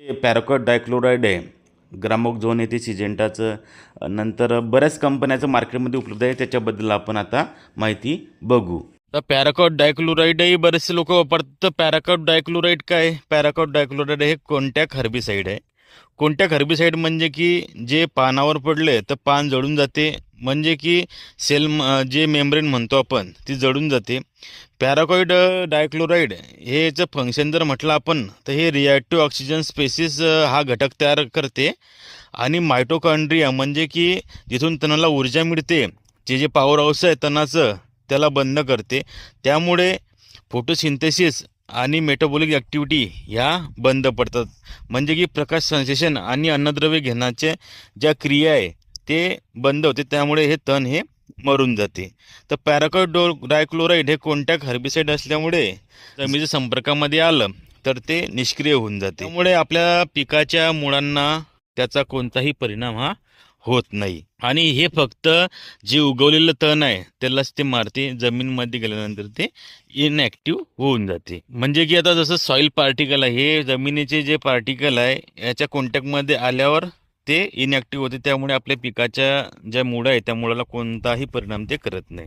हे पॅराकॉट डायक्लोराईड आहे. ग्रामोक्झोन झोन सिजेंटाचं नंतर बऱ्याच कंपन्याचं मार्केटमध्ये उपलब्ध आहे. त्याच्याबद्दल आपण आता माहिती बघू. तर पॅराकॉट डायक्लोराईडही बरेचसे लोक वापरतात. तर पॅराकॉट डायक्लोराईड काय? पॅराकॉट डायक्लोराईड हे कोणत्या हर्बिसाईड आहे? कोणत्या हर्बिसाईड म्हणजे की जे पानावर पडले तर पान जळून जाते म्हणजे की सेल जे मेम्ब्रेन म्हणतो आपण ती जळून जाते. पॅराकॉइड डायक्लोराईड हे याचं फंक्शन जर म्हटलं आपण तर हे रिॲक्टिव्ह ऑक्सिजन स्पेसिस हा घटक तयार करते. आणि मायटोकॉन्ड्रिया म्हणजे की जिथून तणाला ऊर्जा मिळते जे जे पॉवर हाऊस आहे तणाचं त्याला बंद करते. त्यामुळे फोटोसिंथेसिस आणि मेटाबॉलिक ॲक्टिव्हिटी ह्या बंद पडतात. म्हणजे की प्रकाश संश्लेषण आणि अन्नद्रव्य घेण्याच्या ज्या क्रिया आहे ते बंद होते त्यामुळे हे तण हे मरून जाते. तर पॅराकोडो डायक्लोराईड हे कोणत्या हर्बिसाईड असल्यामुळे जमिनीच्या संपर्कामध्ये आलं तर ते निष्क्रिय होऊन जाते. त्यामुळे आपल्या पिकाच्या मुळांना त्याचा कोणताही परिणाम हा होत नाही. आणि हे फक्त जे उगवलेलं तण आहे त्यालाच ते मारते जमीनमध्ये गेल्यानंतर ते इनॲक्टिव्ह होऊन जाते. म्हणजे की आता जसं सॉईल पार्टिकल आहे हे जमिनीचे जे पार्टिकल आहे याच्या कॉन्टॅक्टमध्ये आल्यावर ते इनॅक्टिव्ह होते त्यामुळे आपल्या पिकाच्या ज्या मुळं आहे त्या मुळाला कोणताही परिणाम ते करत नाही.